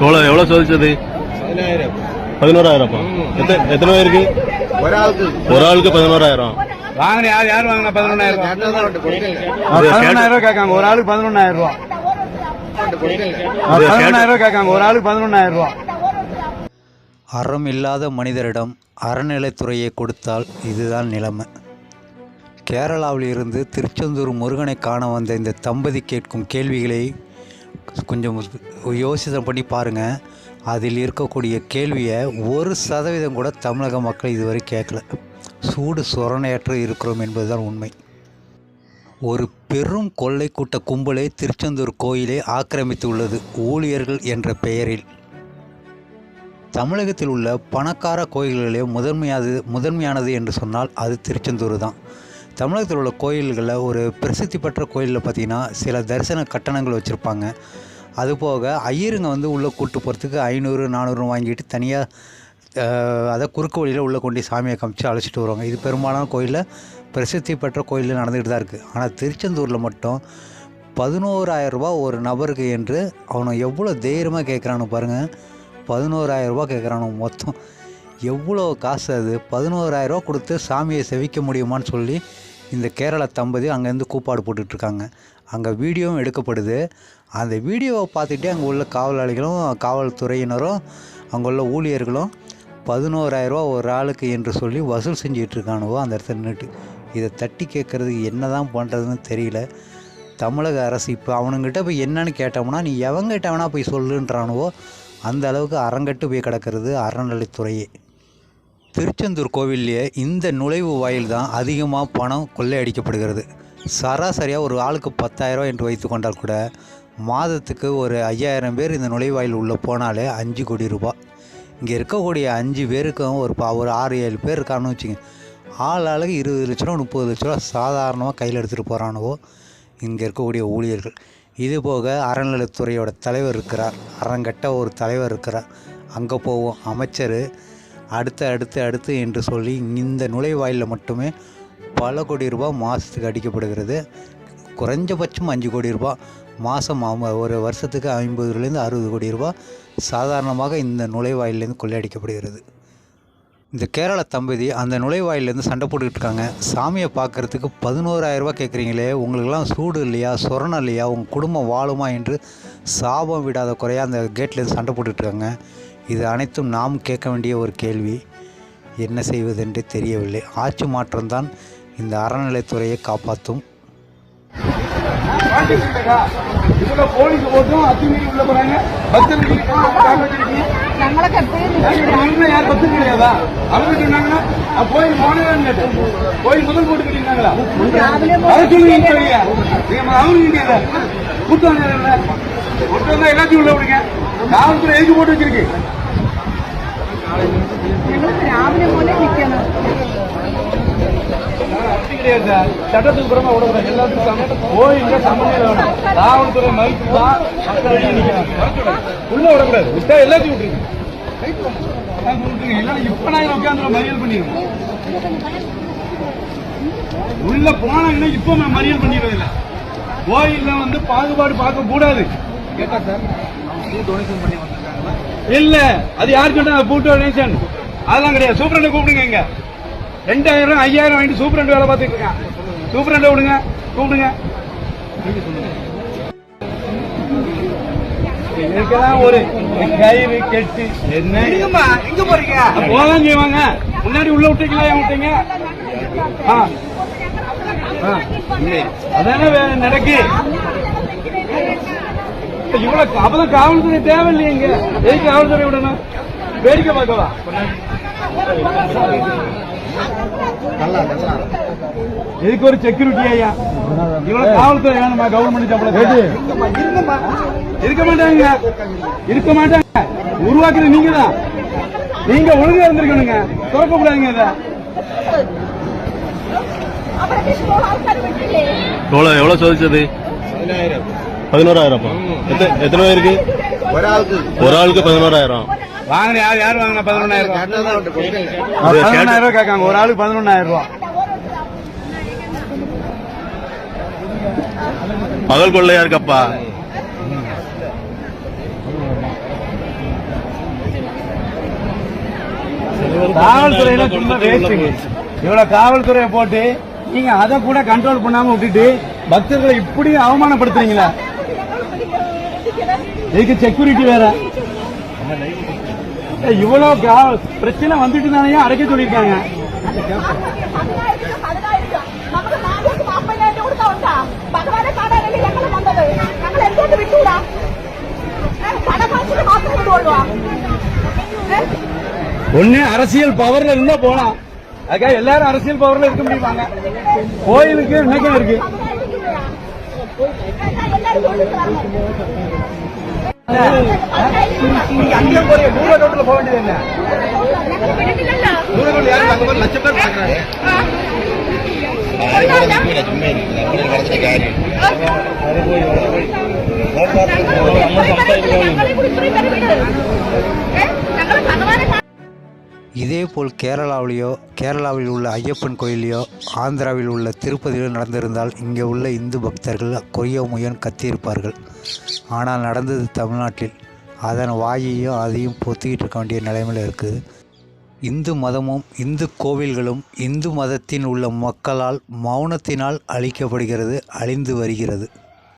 எவ்வளோ எவ்வளோ சோதிச்சது? பதினோராயிரம்? எத்தனை பேருக்கு? பதினோராயிரம். வாங்கின யார் யார் வாங்கினா பதினொன்னாயிரம் பதினொன்னாயிரம் கேட்காங்க. ஒரு ஆளுக்கு பதினொன்னாயிரம் ரூபாய் பதினொன்னாயிரம் கேட்காங்க. ஒரு ஆளுக்கு பதினொன்னாயிரம் ரூபாய் அறம் இல்லாத மனிதரிடம் அறநிலைத்துறையை கொடுத்தால் இதுதான் நிலைமை. கேரளாவில் இருந்து திருச்செந்தூர் முருகனை காண வந்த இந்த தம்பதி கேட்கும் கேள்விகளை கொஞ்சம் யோசனை பண்ணி பாருங்கள் அதில் இருக்கக்கூடிய கேள்வியை ஒரு சதவீதம் கூட தமிழக மக்கள் இதுவரை கேட்கல. சூடு சுரணையற்று இருக்கிறோம் என்பதுதான் உண்மை. ஒரு பெரும் கொள்ளை கூட்ட கும்பலை திருச்செந்தூர் கோயிலை ஆக்கிரமித்துள்ளது ஊழியர்கள் என்ற பெயரில். தமிழகத்தில் உள்ள பணக்கார கோயில்களிலே முதன்மையாது முதன்மையானது என்று சொன்னால் அது திருச்செந்தூர் தான். தமிழகத்தில் உள்ள கோயில்களில் ஒரு பிரசித்தி பெற்ற கோயிலில் பார்த்திங்கன்னா சில தரிசன கட்டணங்கள் வச்சுருப்பாங்க. அதுபோக ஐயருங்க வந்து உள்ளே கூப்பிட்டு போகிறதுக்கு ஐநூறு நானூறு வாங்கிட்டு தனியாக அதை குறுக்கு வழியில் உள்ளே கொண்டு சாமியை காமிச்சு அழைச்சிட்டு வருவாங்க. இது பெரும்பாலான கோயிலில் பிரசித்தி பெற்ற கோயிலில் நடந்துக்கிட்டு தான் இருக்குது. ஆனால் திருச்செந்தூரில் மட்டும் பதினோராயிரரூபா ஒரு நபருக்கு என்று அவனை எவ்வளோ தைரியமாக கேட்குறானு பாருங்கள் பதினோராயிரரூபா கேட்குறானு மொத்தம். எவ்வளோ காசு அது? பதினோராயிரரூவா கொடுத்து சாமியை செவிக்க முடியுமான்னு சொல்லி இந்த கேரள தம்பதி அங்கேருந்து கூப்பாடு போட்டுட்ருக்காங்க. அங்கே வீடியோவும் எடுக்கப்படுது. அந்த வீடியோவை பார்த்துட்டே அங்கே உள்ள காவலாளிகளும் காவல்துறையினரும் அங்கே உள்ள ஊழியர்களும் பதினோராயிரரூவா ஒரு ஆளுக்கு என்று சொல்லி வசூல் செஞ்சிகிட்ருக்கானுவோ இருக்கானுவோ அந்த இடத்துல நின்றுட்டு இதை தட்டி கேட்குறதுக்கு என்ன தான் பண்ணுறதுன்னு தெரியல. தமிழக அரசு இப்போ அவனுங்கிட்ட போய் என்னன்னு கேட்டோம்னா நீ எவங்கிட்ட வேணா போய் சொல்லுன்றானுவோ அந்த அளவுக்கு அறங்கட்டு போய் கிடக்கிறது அறநிலைத்துறையே. திருச்செந்தூர் கோவில்லையே இந்த நுழைவு வாயில் தான் அதிகமாக பணம் கொள்ளையடிக்கப்படுகிறது. சராசரியாக ஒரு ஆளுக்கு பத்தாயிரம் என்று வைத்து கொண்டால் கூட மாதத்துக்கு ஒரு ஐயாயிரம் பேர் இந்த நுழைவாயில் உள்ளே போனாலே அஞ்சு கோடி ரூபாய் இங்கே இருக்கக்கூடிய அஞ்சு பேருக்கும் ஒரு பா ஒரு ஆறு ஏழு பேர் இருக்கான்னு வச்சுங்க ஆள் ஆளுக்கு இருபது லட்ச ரூபா முப்பது லட்ச ரூபா சாதாரணமாக கையில் எடுத்துகிட்டு போகிறானுவோ இங்கே இருக்கக்கூடிய ஊழியர்கள். இது போக அறநிலைத்துறையோட தலைவர் இருக்கிறார். அறங்கட்ட ஒரு தலைவர் இருக்கிறார். அங்கே போவோம். அமைச்சர் அடுத்து அடுத்து அடுத்து என்று சொல்லி இந்த நுழைவாயிலில் மட்டுமே பல கோடி ரூபாய் மாதத்துக்கு அடிக்கப்படுகிறது. குறைஞ்சபட்சம் அஞ்சு கோடி ரூபாய். மாதம் ஒரு வருஷத்துக்கு ஐம்பதுலேருந்து அறுபது கோடி ரூபாய் சாதாரணமாக இந்த நுழைவாயிலேருந்து கொள்ளையடிக்கப்படுகிறது. இந்த கேரள தம்பதி அந்த நுழைவாயிலேருந்து சண்டை போட்டுக்கிட்டு இருக்காங்க. சாமியை பார்க்குறதுக்கு பதினோராயிரரூபா கேட்குறீங்களே உங்களுக்கெல்லாம் சூடு இல்லையா சொரணம் இல்லையா உங்கள் குடும்பம் வாழுமா என்று சாபம் விடாத குறையாக அந்த கேட்லேருந்து சண்டை போட்டுட்டு இருக்காங்க. இது அனைத்தும் நாம் கேட்க வேண்டிய ஒரு கேள்வி. என்ன செய்வதென்று தெரியவில்லை. ஆட்சி மாற்றம்தான் இந்த அறநிலைத்துறையை காப்பாற்றும். எல்லாத்தையும் உள்ள விடுங்க காவல்துறை எதுக்கு போட்டு வச்சிருக்கு. சட்டத்துக்கு புறமா விடக்கூடாது எல்லாத்துக்கும் கோயில்ல சமநிலை வேணும். காவல்துறை மறுப்பு தான் உள்ள விடக்கூடாது விட்டா எல்லாத்தையும் விட்டுருக்கு எல்லாரும் இப்ப உட்காந்து மறியல் பண்ணிருக்கேன் உள்ள போனாங்கன்னா இப்ப நான் மறியல் பண்ணிடுவேன். கோயில்ல வந்து பாகுபாடு பார்க்க கூடாது கேட்டா சார்? இல்ல அது யார் சொன்னா பூ டொனேஷன் அதெல்லாம் கிடையாது. சூப்பரண்டை கூப்பிடுங்க இங்க. ரெண்டாயிரம் ஐயாயிரம் வாங்கிட்டு சூப்பரண்ட் வேலை பார்த்துட்டு இருக்கான். சூப்பரண்டை விடுங்க கூப்பிடுங்க. இதுக்கெல்லாம் ஒரு கயிறு கெட்டு என்ன? எங்க போறீங்க? போதான் செய்வாங்க முன்னாடி உள்ள விட்டீங்களா ஏன் விட்டீங்க. அதானே நடக்கு. இவ்வளவு அப்பதான் காவல்துறை தேவையில்லையங்க எதுக்கு காவல்துறை விடணும்? வேடிக்கை பார்க்கவா? எதுக்கு ஒரு செக்யூரிட்டி ஐயா? இவ்வளவு காவல்துறை வேணுமா? கவர்மெண்ட் இருக்க? மாட்டாங்க. இருக்க மாட்டாங்க. உருவாக்குறது நீங்க தான் நீங்க ஒழுங்கா இருந்திருக்கணுங்க. திறக்க கூடாதுங்க இத எவ்வளவு சோதிச்சது? பதினாயிரம். பதினோராயிரம் எத்தனை பேருக்கு? ஒராளுக்கு. பதினோராயிரம். வாங்கின யார் யார் வாங்கினா பதினொன்னாயிரம் பதினொன்னாயிரம் ரூபாய் கேட்காங்க. ஒரு ஆளுக்கு பதினொன்னாயிரம் ரூபாய் பகல் கொள்ளையா இருக்கப்பா. காவல்துறையில ரொம்ப வேஸ்ட்டுங்க இவ்வளவு காவல்துறையை போட்டு நீங்க அதை கூட கண்ட்ரோல் பண்ணாம விட்டுட்டு பக்தர்களை இப்படி அவமானப்படுத்துறீங்களா. இதுக்கு செக்யூரிட்டி வேற? இவ்வளவு பிரச்சனை வந்துட்டு தானே அடைக்க சொல்லியிருக்காங்க. ஒண்ணு அரசியல் பவர்ல இருந்தா போலாம். அதுக்காக எல்லாரும் அரசியல் பவர்ல இருக்க முடியுமாங்க? கோயிலுக்கு நினைக்க இருக்கு. நீங்க அங்கே போறீங்க மூல ரோட்ல போக வேண்டியது என்ன ഞങ്ങൾ വിടുന്നില്ലല്ലോ நூறு யாரும் அங்க போய் லட்சம் பேர் பாக்குறாங்க ഞങ്ങൾ ഭഗവാനെ இதேபோல் கேரளாவிலேயோ கேரளாவில் உள்ள ஐயப்பன் கோயிலையோ ஆந்திராவில் உள்ள திருப்பதியிலோ நடந்திருந்தால் இங்கே உள்ள இந்து பக்தர்கள் கொய்ய முயன் கத்தியிருப்பார்கள். ஆனால் நடந்தது தமிழ்நாட்டில். அதன் வாயையும் அதையும் பொத்திக்கிட்டு இருக்க வேண்டிய நிலைமையில் இருக்குது இந்து மதமும் இந்து கோவில்களும் இந்து மதத்தின் உள்ள மக்களால் மௌனத்தினால் அழிக்கப்படுகிறது அழிந்து வருகிறது.